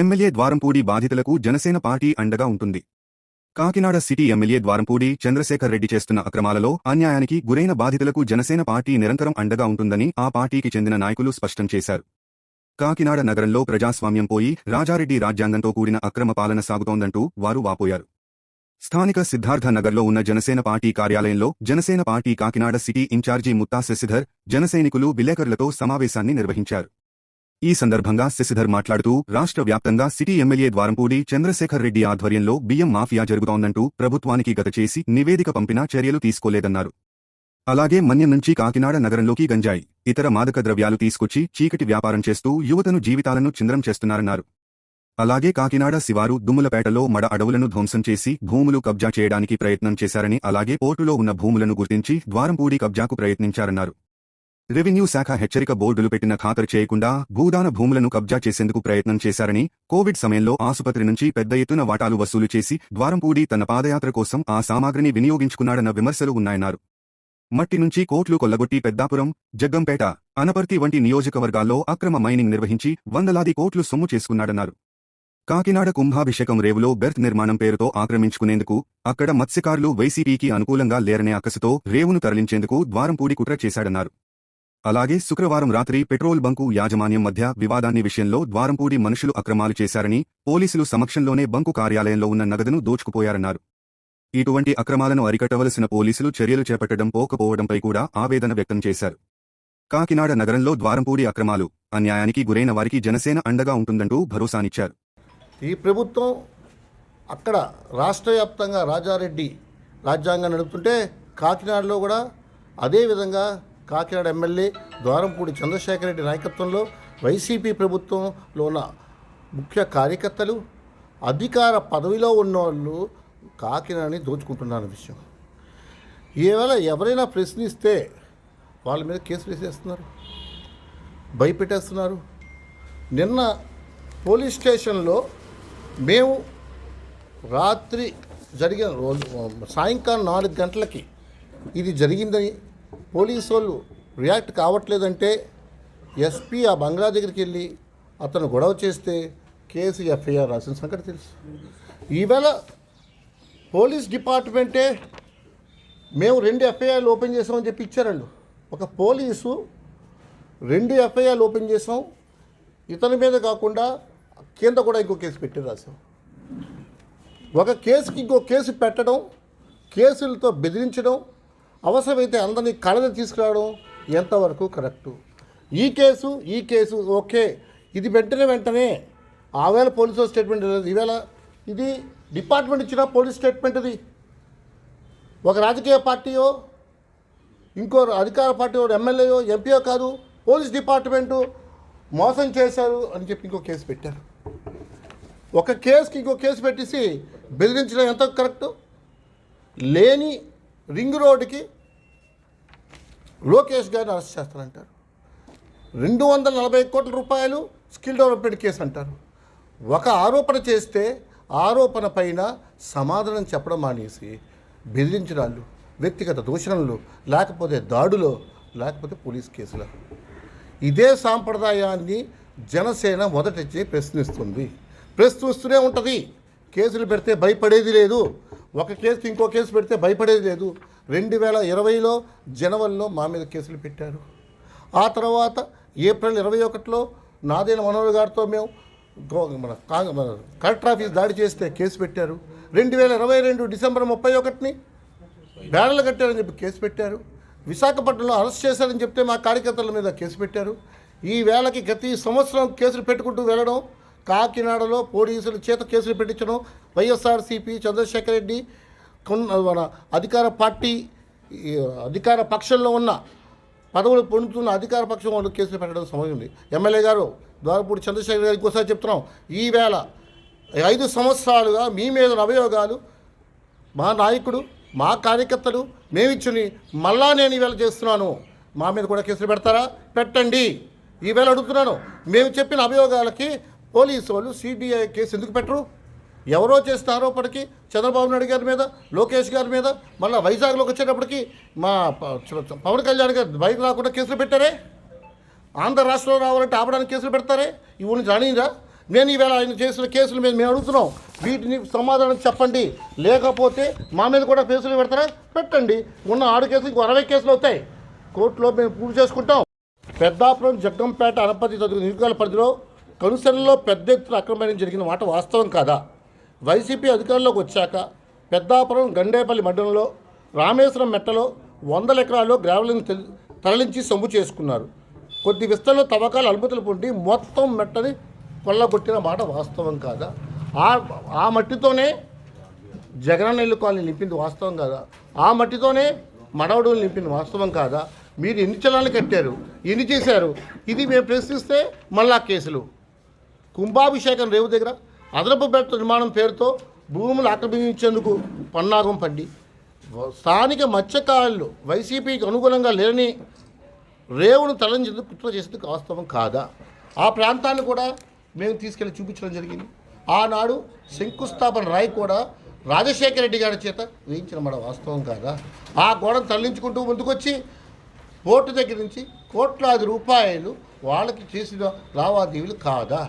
MLA Dwarampudi బాధితులకు Janasena party అండగా ఉంటుంది. కాకినాడ సిటీ ఎమ్మెల్యే ద్వారంపూడి చంద్రశేఖర్ రెడ్డి చేస్తున్న అక్రమాలలో అన్యాయానికి గురైన బాధితులకు జనసేన పార్టీ నిరంతరం అండగా ఉంటుందని ఆ పార్టీకి చెందిన నాయకులు స్పష్టం చేశారు. కాకినాడ నగరంలో ప్రజాస్వామ్యం పోయి రాజారెడ్డి రాజ్యాంగంతో కూడిన అక్రమ పాలన సాగుతోందంటూ వారు వాపోయారు. స్థానిక సిద్ధార్థ నగర్లో ఉన్న జనసేన పార్టీ కార్యాలయంలో Janasena party Kakinada city incharge Mutha Sasidhar జనసైనికులు విలేకరులతో సమావేశాన్ని నిర్వహించారు. ఈ సందర్భంగా శశిధర్ మాట్లాడుతూ రాష్ట్ర వ్యాప్తంగా సిటీ ఎమ్మెల్యే ద్వారంపూడి చంద్రశేఖర్ రెడ్డి ఆధ్వర్యంలో బియ్యం మాఫియా జరుగుతోందంటూ ప్రభుత్వానికి గత చేసి నివేదిక పంపినా చర్యలు తీసుకోలేదన్నారు. అలాగే మన్యం నుంచి కాకినాడ నగరంలోకి గంజాయి ఇతర మాదక ద్రవ్యాలు తీసుకొచ్చి చీకటి వ్యాపారం చేస్తూ యువతను జీవితాలను చింద్రం చేస్తున్నారన్నారు. అలాగే కాకినాడ శివారు దుమ్ములపేటలో మడ అడవులను ధ్వంసం చేసి భూములు కబ్జా చేయడానికి ప్రయత్నం చేశారని అలాగే పోర్టులో ఉన్న భూములను గుర్తించి ద్వారంపూడి కబ్జాకు ప్రయత్నించారన్నారు. రెవెన్యూ శాఖ హెచ్చరిక బోర్డులు పెట్టిన ఖాతరు చేయకుండా భూదాన భూములను కబ్జా చేసేందుకు ప్రయత్నం చేశారని కోవిడ్ సమయంలో ఆసుపత్రి నుంచి పెద్ద ఎత్తున వాటాలు వసూలు చేసి ద్వారంపూడి తన పాదయాత్ర కోసం ఆ సామాగ్రిని వినియోగించుకున్నాడన్న విమర్శలు ఉన్నాయన్నారు. మట్టి నుంచి కోట్లు కొల్లగొట్టి పెద్దాపురం జగ్గంపేట అనపర్తి వంటి నియోజకవర్గాల్లో అక్రమ మైనింగ్ నిర్వహించి వందలాది కోట్లు సొమ్ము చేసుకున్నాడన్నారు. కాకినాడ కుంభాభిషేకం రేవులో బెర్త్ నిర్మాణం పేరుతో ఆక్రమించుకునేందుకు అక్కడ మత్స్యకారులు వైసీపీకి అనుకూలంగా లేరనే అక్కసుతో రేవును తరలించేందుకు ద్వారంపూడి కుట్ర చేశాడన్నారు. అలాగే శుక్రవారం రాత్రి పెట్రోల్ బంకు యాజమాన్యం మధ్య వివాదాన్ని విషయంలో ద్వారంపూడి మనుషులు అక్రమాలు చేశారని పోలీసులు సమక్షంలోనే బంకు కార్యాలయంలో ఉన్న నగదును దోచుకుపోయారన్నారు. ఇటువంటి అక్రమాలను అరికట్టవలసిన పోలీసులు చర్యలు చేపట్టడం పోకపోవడంపై కూడా ఆవేదన వ్యక్తం చేశారు. కాకినాడ నగరంలో ద్వారంపూడి అక్రమాలు అన్యాయానికి గురైన వారికి జనసేన అండగా ఉంటుందంటూ భరోసానిచ్చారు. ఈ ప్రభుత్వం అక్కడ రాష్ట్ర వ్యాప్తంగా రాజారెడ్డి రాజ్యాంగం నడుపుతుంటే కాకినాడలో కూడా అదేవిధంగా కాకినాడ ఎమ్మెల్యే ద్వారంపూడి చంద్రశేఖర రెడ్డి నాయకత్వంలో వైసీపీ ప్రభుత్వంలో ఉన్న ముఖ్య కార్యకర్తలు అధికార పదవిలో ఉన్నవాళ్ళు కాకినాడని దోచుకుంటున్నారు విషయం. ఈవేళ ఎవరైనా ప్రశ్నిస్తే వాళ్ళ మీద కేసు వేసేస్తున్నారు భయపెట్టేస్తున్నారు. నిన్న పోలీస్ స్టేషన్లో మేము రాత్రి జరిగిన రోజు సాయంకాలం నాలుగు గంటలకి ఇది జరిగిందని పోలీసు వాళ్ళు రియాక్ట్ కావట్లేదంటే ఎస్పీ ఆ బంగ్లా దగ్గరికి వెళ్ళి అతను గొడవ చేస్తే కేసు ఎఫ్ఐఆర్ రాసిన సంగతి తెలుసు. ఈవేళ పోలీస్ డిపార్ట్మెంటే మేము రెండు ఎఫ్ఐఆర్లు ఓపెన్ చేసామని చెప్పి ఇచ్చారండి ఒక పోలీసు రెండు ఎఫ్ఐఆర్లు ఓపెన్ చేసాం. ఇతని మీద కాకుండా కింద కూడా ఇంకో కేసు పెట్టి రాసాం. ఒక కేసుకి ఇంకో కేసు పెట్టడం కేసులతో బెదిరించడం అవసరమైతే అందరినీ కళ్ళని తీసుకురావడం ఎంతవరకు కరెక్టు? ఈ కేసు ఈ కేసు ఓకే. ఇది వెంటనే వెంటనే ఆవేళ పోలీసు స్టేట్మెంట్ లేదు ఈవేళ ఇది డిపార్ట్మెంట్ ఇచ్చిన పోలీస్ స్టేట్మెంట్ ఇది. ఒక రాజకీయ పార్టీయో ఇంకో అధికార పార్టీ ఎమ్మెల్యేయో ఎంపీయో కాదు పోలీస్ డిపార్ట్మెంటు మోసం చేశారు అని చెప్పి ఇంకో కేసు పెట్టారు. ఒక కేసుకి ఇంకో కేసు పెట్టేసి బెదిరించడం ఎంత కరెక్టు? లేని రింగ్ రోడ్డుకి లోకేష్ గారిని అరెస్ట్ చేస్తారంటారు. రెండు వందల నలభై కోట్ల రూపాయలు స్కిల్ డెవలప్మెంట్ కేసు అంటారు. ఒక ఆరోపణ చేస్తే ఆరోపణ పైన సమాధానం చెప్పడం మానేసి బెదిరించడాలు వ్యక్తిగత దూషణలు లేకపోతే దాడులో లేకపోతే పోలీస్ కేసులు. ఇదే సాంప్రదాయాన్ని జనసేన మొదటిచ్చి ప్రశ్నిస్తుంది. ప్రశ్నిస్తూనే ఉంటుంది. కేసులు పెడితే భయపడేది లేదు. ఒక కేసుకి ఇంకో కేసు పెడితే భయపడేది లేదు. రెండు వేల ఇరవైలో జనవరిలో మా మీద కేసులు పెట్టారు. ఆ తర్వాత ఏప్రిల్ ఇరవై ఒకటిలో నాదేన మనోహర్ గారితో మేము మన మన కలెక్టర్ ఆఫీస్ దాడి చేస్తే కేసు పెట్టారు. రెండు వేల ఇరవై రెండు డిసెంబర్ ముప్పై ఒకటిని బ్యానర్లు కట్టారని చెప్పి కేసు పెట్టారు. విశాఖపట్నంలో అరెస్ట్ చేశారని చెప్తే మా కార్యకర్తల మీద కేసు పెట్టారు. ఈ వేళకి ప్రతి సంవత్సరం కేసులు పెట్టుకుంటూ వెళ్ళడం కాకినాడలో పోలీసుల చేత కేసులు పెట్టించడం వైఎస్ఆర్సీపీ చంద్రశేఖర్ రెడ్డి కొన్న మన అధికార పార్టీ అధికార పక్షంలో ఉన్న పదవులు పొందుతున్న అధికార పక్షం వాళ్ళు కేసులు పెట్టడం సమయం ఉంది ఎమ్మెల్యే గారు ద్వారపూడి చంద్రశేఖర్ గారికి ఒకసారి చెప్తున్నాం. ఈవేళ ఐదు సంవత్సరాలుగా మీ మీద అభియోగాలు మా నాయకుడు మా కార్యకర్తలు మేమిచ్చుని మళ్ళా నేను ఈవేళ చేస్తున్నాను. మా మీద కూడా కేసులు పెడతారా? పెట్టండి. ఈవేళ అడుగుతున్నాను. మేము చెప్పిన అభియోగాలకి పోలీసు వాళ్ళు సిబిఐ కేసు ఎందుకు పెట్టరు? ఎవరో చేసిన ఆరోపణకి చంద్రబాబు నాయుడు గారి మీద లోకేష్ గారి మీద మళ్ళీ వైజాగ్లోకి వచ్చేటప్పటికి మా పవన్ కళ్యాణ్ గారు బయట రాకుండా కేసులు పెట్టారే? ఆంధ్ర రాష్ట్రంలో రావాలంటే ఆపడానికి కేసులు పెడతారే? ఇవన్నీ రానిరా? నేను ఈవేళ ఆయన చేసిన కేసుల మీద మేము అడుగుతున్నాం. వీటిని సమాధానం చెప్పండి. లేకపోతే మా మీద కూడా కేసులు పెడతారా? పెట్టండి. ఉన్న ఆరు కేసులు ఇంకో అరవై కేసులు అవుతాయి. కోర్టులో మేము పూర్తి చేసుకుంటాం. పెద్దాపురం జగ్గంపేట అనపతి తదుగు నియోజకవర్గాల పరిధిలో కనుసరణలో పెద్ద ఎత్తున అక్రమం జరిగిన మాట వాస్తవం కాదా? వైసీపీ అధికారంలోకి వచ్చాక పెద్దాపురం గండేపల్లి మండలంలో రామేశ్వరం మెట్టలో వందల ఎకరాల్లో గ్రావెలను తరలించి సొమ్ము చేసుకున్నారు. కొద్ది విస్తరణలో తవ్వకాలు అనుమతులు పొంది మొత్తం మెట్టని కొల్లగొట్టిన మాట వాస్తవం కాదా? ఆ ఆ మట్టితోనే జగనన్న ఇల్లు కాలనీ నింపింది వాస్తవం కాదా? ఆ మట్టితోనే మడవడులు నింపింది వాస్తవం కాదా? మీరు ఎన్ని చలాలు కట్టారు? ఎన్ని చేశారు? ఇది మేము ప్రశ్నిస్తే మళ్ళా కేసులు. కుంభాభిషేకం రేవు దగ్గర అదనపు బెట్ట నిర్మాణం పేరుతో భూములు ఆక్రమించేందుకు పన్నాగం పండి. స్థానిక మత్స్యకారులు వైసీపీకి అనుగుణంగా లేని రేవును తరలించేందుకు కుట్ర చేసేందుకు వాస్తవం కాదా? ఆ ప్రాంతాన్ని కూడా మేము తీసుకెళ్ళి చూపించడం జరిగింది. ఆనాడు శంకుస్థాపన రాయి కూడా రాజశేఖర రెడ్డి గారి చేత వేయించిన మన వాస్తవం కాదా? ఆ గోడను తరలించుకుంటూ ముందుకొచ్చి పోర్టు దగ్గర నుంచి కోట్లాది రూపాయలు వాళ్ళకి చేసిన లావాదేవీలు కాదా?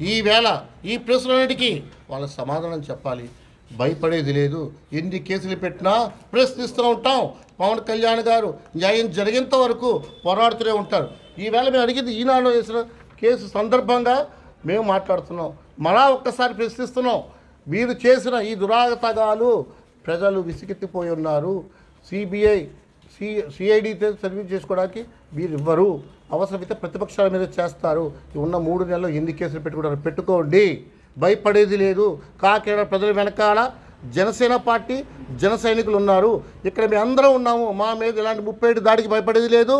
ఈవేళ ఈ ప్రశ్నలన్నిటికీ వాళ్ళ సమాధానం చెప్పాలి. భయపడేది లేదు. ఎన్ని కేసులు పెట్టినా ప్రశ్నిస్తూ ఉంటాం. పవన్ కళ్యాణ్ గారు న్యాయం జరిగేంత వరకు పోరాడుతూనే ఉంటారు. ఈవేళ మేము అడిగింది ఈనాడు వేసిన కేసు సందర్భంగా మేము మాట్లాడుతున్నాం. మళ్ళా ఒక్కసారి ప్రశ్నిస్తున్నాం. మీరు చేసిన ఈ దురాగతగాలు ప్రజలు విసిగెత్తిపోయి ఉన్నారు. సిబిఐ సి సిఐడితో సర్వీస్ చేసుకోవడానికి మీరు ఇవ్వరు అవసరమైతే ప్రతిపక్షాల మీద చేస్తారు. ఉన్న మూడు నెలలు ఎన్ని కేసులు పెట్టుకుంటారు పెట్టుకోండి. భయపడేది లేదు. కాకినాడ ప్రజల వెనకాల జనసేన పార్టీ జన సైనికులు ఉన్నారు. ఇక్కడ మేము అందరం ఉన్నాము. మా మీద ఇలాంటి ముప్పై ఏడు దాడికి భయపడేది లేదు.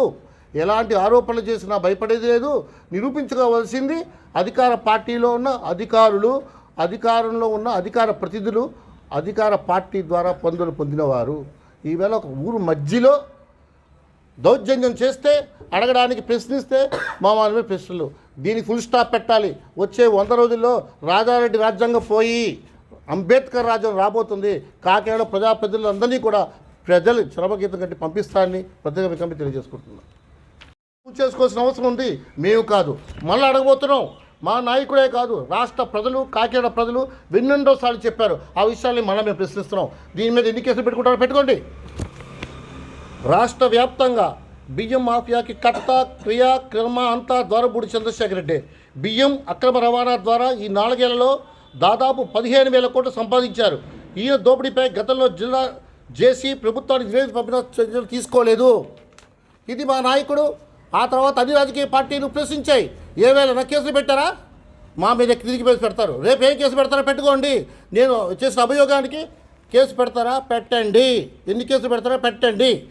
ఎలాంటి ఆరోపణలు చేసినా భయపడేది లేదు. నిరూపించుకోవాల్సింది అధికార పార్టీలో ఉన్న అధికారులు అధికారంలో ఉన్న అధికార ప్రతినిధులు అధికార పార్టీ ద్వారా పొందులు పొందినవారు. ఈవేళ ఒక ఊరు మధ్యలో దౌర్జన్యం చేస్తే అడగడానికి ప్రశ్నిస్తే మా వాళ్ళ ప్రశ్నలు. దీనికి ఫుల్ స్టాప్ పెట్టాలి. వచ్చే వంద రోజుల్లో రాజారెడ్డి రాజ్యాంగం పోయి అంబేద్కర్ రాజ్యం రాబోతుంది. కాకినాడ ప్రజాప్రతినిధులందరినీ కూడా ప్రజలు చరమగీతం కట్టి పంపిస్తారని ప్రత్యేక కమిటీ తెలియజేసుకుంటున్నాం. పూర్తి చేసుకోవాల్సిన అవసరం ఉంది. మేము కాదు. మళ్ళీ అడగబోతున్నాం. మా నాయకుడే కాదు. రాష్ట్ర ప్రజలు కాకినాడ ప్రజలు వెన్నెండోసార్లు చెప్పారు. ఆ విషయాల్ని మళ్ళీ మేము ప్రశ్నిస్తున్నాం. దీని మీద ఎన్ని కేసులు పెట్టుకుంటారో పెట్టుకోండి. రాష్ట్ర వ్యాప్తంగా బియ్యం మాఫియాకి కర్త క్రియ క్రమ అంతా ద్వారపూడి చంద్రశేఖర్ రెడ్డి. బియ్యం అక్రమ రవాణా ద్వారా ఈ నాలుగేళ్ళలో దాదాపు పదిహేను వేల కోట్లు సంపాదించారు. ఈయన దోపిడీపై గతంలో జిల్లా జేసీ ప్రభుత్వానికి నివేదిక పంపిన చర్యలు తీసుకోలేదు. ఇది మా నాయకుడు ఆ తర్వాత అన్ని రాజకీయ పార్టీలు ప్రశ్నించాయి. ఏవేళ కేసులు పెట్టారా? మా మీద తిరిగి కేసు పెడతారు. రేపు ఏం కేసు పెడతారో పెట్టుకోండి. నేను చేసిన అభియోగానికి కేసు పెడతారా? పెట్టండి. ఎన్ని కేసులు పెడతారా పెట్టండి.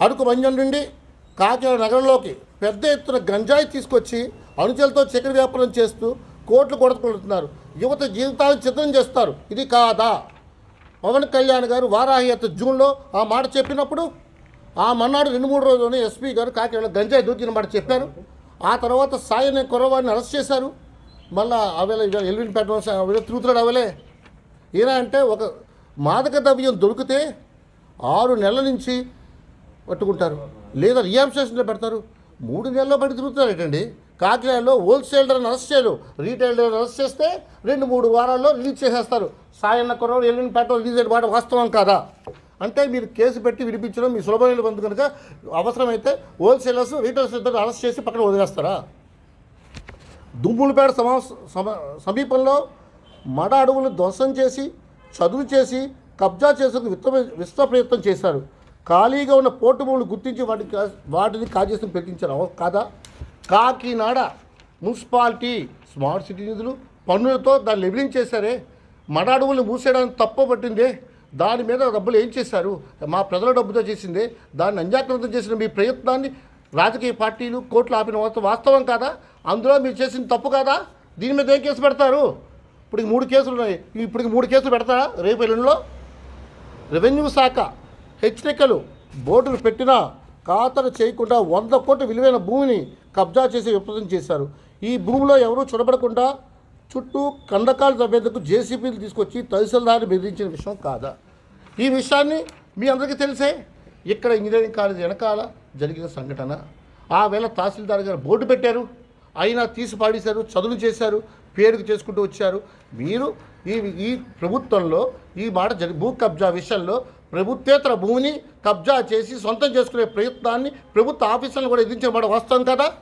అరకు మంజం నుండి కాకినాడ నగరంలోకి పెద్ద ఎత్తున గంజాయి తీసుకొచ్చి అనుచరులతో చక్కెర వ్యాపారం చేస్తూ కోట్లు కొడుతున్నారు యువత జీవితాలను చిత్రం చేస్తారు. ఇది కాదా? పవన్ కళ్యాణ్ గారు వారాహి జూన్లో ఆ మాట చెప్పినప్పుడు ఆ మన్నాడు రెండు మూడు రోజుల్లోనే ఎస్పీ గారు కాకినాడ గంజాయి దూకిన మాట చెప్పారు. ఆ తర్వాత సాయన కురవాడిని అరెస్ట్ చేశారు. మళ్ళా అవేళ ఎల్విన్ పెట్టడం తిరుగుతున్నాడు అవలే ఈయన అంటే ఒక మాదక ద్రవ్యం దొరికితే ఆరు నెలల నుంచి పట్టుకుంటారు. లేదా రియాబ్స్టేషన్లో పెడతారు. మూడు నెలల్లో బయట తిరుగుతున్నారు ఏంటండి? కాకినాడలో హోల్సేలర్ని అరెస్ట్ చేయరు. రీటైలర్ని అరెస్ట్ చేస్తే రెండు మూడు వారాల్లో రిలీజ్ చేసేస్తారు. సాయన్న కుర్రోడు ఎల్లుండి పేట రిలీజ్ అయిన మాట వాస్తవం కాదా? అంటే మీరు కేసు పెట్టి వినిపించడం మీ సులభమైన బంధు కనుక అవసరమైతే హోల్సేలర్స్ రీటైలర్స్ ఇద్దరు అరెస్ట్ చేసి పక్కన వదిలేస్తారా? దుమ్ములపేట సమా సమ సమీపంలో మడ అడవులు ధ్వంసం చేసి చదువు చేసి కబ్జా చేసేందుకు విత్త విశ్వ ప్రయత్నం చేశారు. ఖాళీగా ఉన్న పోర్టు భూములు గుర్తించి వాటికి వాటిని కాజేసి పెట్టించారు. కాదా? కాకినాడ మున్సిపాలిటీ స్మార్ట్ సిటీ నిధులు పన్నులతో దాన్ని లెబిలింగ్ చేశారే మడ అడవులు మూసేయడానికి తప్పు పట్టిందే. దాని మీద డబ్బులు ఏం చేశారు? మా ప్రజల డబ్బుతో చేసిందే. దాన్ని అంజాగ్రత్తం చేసిన మీ ప్రయత్నాన్ని రాజకీయ పార్టీలు కోర్టులు ఆపిన వాస్తవం వాస్తవం కాదా? అందులో మీరు చేసిన తప్పు కాదా? దీని మీద ఏం కేసు పెడతారు? ఇప్పటికి మూడు కేసులు ఉన్నాయి. ఇప్పటికి మూడు కేసులు పెడతారా? రేపు ఎల్లుండిలో? రెవెన్యూ శాఖ హెచ్చరికలు. బోర్డులు పెట్టినా ఖాతరు చేయకుండా వంద కోట్ల విలువైన భూమిని కబ్జా చేసి విపరీతం చేశారు. ఈ భూమిలో ఎవరూ చూడబడకుండా చుట్టూ కందకాలు తవ్వేందుకు జేసీబీలు తీసుకొచ్చి తహసీల్దార్ని బెదిరించిన విషయం కాదా? ఈ విషయాన్ని మీ అందరికీ తెలిసే? ఇక్కడ ఇంజనీరింగ్ కాలేజ్ వెనకాల జరిగిన సంఘటన. ఆ వేళ తహసీల్దార్ గారు బోర్డు పెట్టారు. అయినా తీసి పాడేశారు చదువులు చేశారు పేరుకు చేసుకుంటూ వచ్చారు. మీరు ఈ ఈ ప్రభుత్వంలో ఈ మాట జరి భూ కబ్జా విషయంలో ప్రభుత్వేతర భూమిని కబ్జా చేసి సొంతం చేసుకునే ప్రయత్నాన్ని ప్రభుత్వ ఆఫీసులను కూడా ఎదిరించబడ వస్తాం కదా?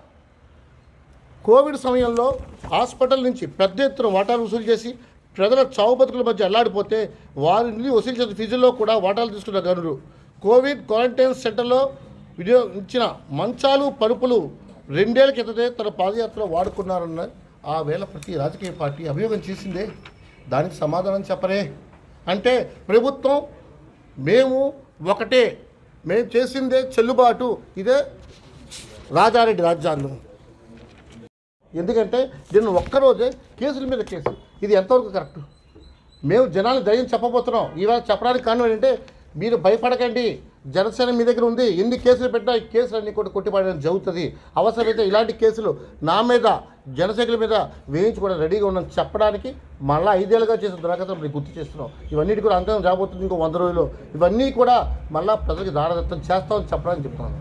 కోవిడ్ సమయంలో హాస్పిటల్ నుంచి పెద్ద ఎత్తున వాటాలు వసూలు చేసి ప్రజల చావు బతుకుల మధ్య అల్లాడిపోతే వారిని వసూలు చేసిన ఫీజుల్లో కూడా వాటాలు తీసుకున్న గనులు. కోవిడ్ క్వారంటైన్ సెంటర్లో వినియోగించిన మంచాలు పరుపులు రెండేళ్ళ క్రితమే తన పాదయాత్రలో వాడుకున్నారన్న ఆ వేళ ప్రతి రాజకీయ పార్టీ అభియోగం చేసిందే. దానికి సమాధానం చెప్పరే. అంటే ప్రభుత్వం మేము ఒకటే. మేము చేసిందే చెల్లుబాటు. ఇదే రాజారెడ్డి రాజ్యాంగం. ఎందుకంటే దీన్ని ఒక్కరోజే కేసుల మీద కేసు. ఇది ఎంతవరకు కరెక్ట్? మేము జనాలు ధైర్యం చెప్పబోతున్నాం. ఇవాళ చెప్పడానికి కారణం ఏంటంటే మీరు భయపడకండి. జనసేన మీ దగ్గర ఉంది ఎన్ని కేసులు పెట్టినా ఈ కేసులన్నీ కూడా కొట్టిపడడం జరుగుతుంది. అవసరమైతే ఇలాంటి కేసులు నా మీద జనసైకుల మీద వేయించుకోవడం రెడీగా ఉన్నాను చెప్పడానికి మళ్ళీ ఐదేళ్ళుగా చేసిన దురాగతం మీకు గుర్తు చేస్తున్నాం. ఇవన్నీ కూడా అంకం రాబోతుంది ఇంకో వంద రోజులు. ఇవన్నీ కూడా మళ్ళీ ప్రజలకు దారదత్తం చేస్తామని చెప్పడానికి చెప్తున్నాను.